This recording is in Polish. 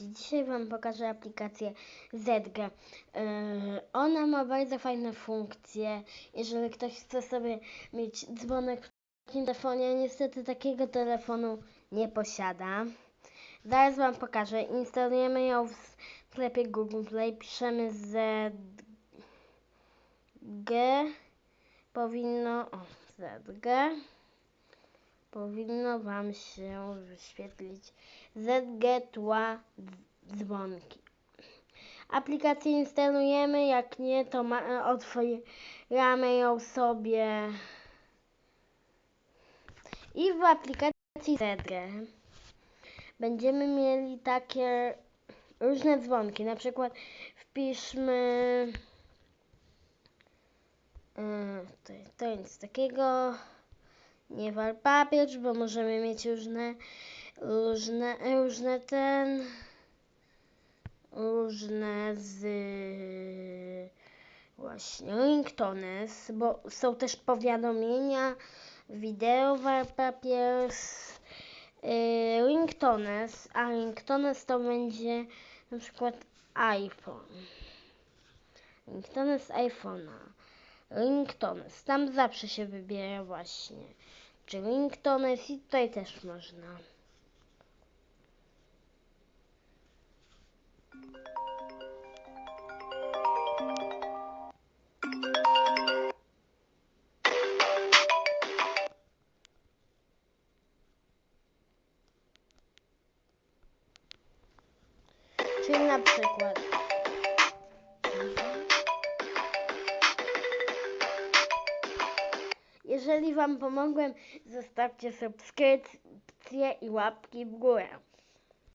Dzisiaj Wam pokażę aplikację ZG. Yy, ona ma bardzo fajne funkcje. Jeżeli ktoś chce sobie mieć dzwonek w takim telefonie, niestety takiego telefonu nie posiada. Zaraz Wam pokażę. Instalujemy ją w sklepie Google Play. Piszemy ZG. Powinno... O, ZG powinno Wam się wyświetlić ZG Tła dzwonki. Aplikację instalujemy, jak nie to ma, otwieramy ją sobie i w aplikacji ZG będziemy mieli takie różne dzwonki, na przykład wpiszmy yy, to, to nic takiego nie wal papier, bo możemy mieć różne, różne, różne ten, różne z właśnie ringtones, bo są też powiadomienia, wideo wal papier, yy, ringtones, a ringtones to będzie na przykład iPhone. Ringtones iPhone'a. Ringtones. Tam zawsze się wybiera właśnie. Czy ringtones i tutaj też można. Czyli na przykład. Jeżeli Wam pomogłem, zostawcie subskrypcję i łapki w górę.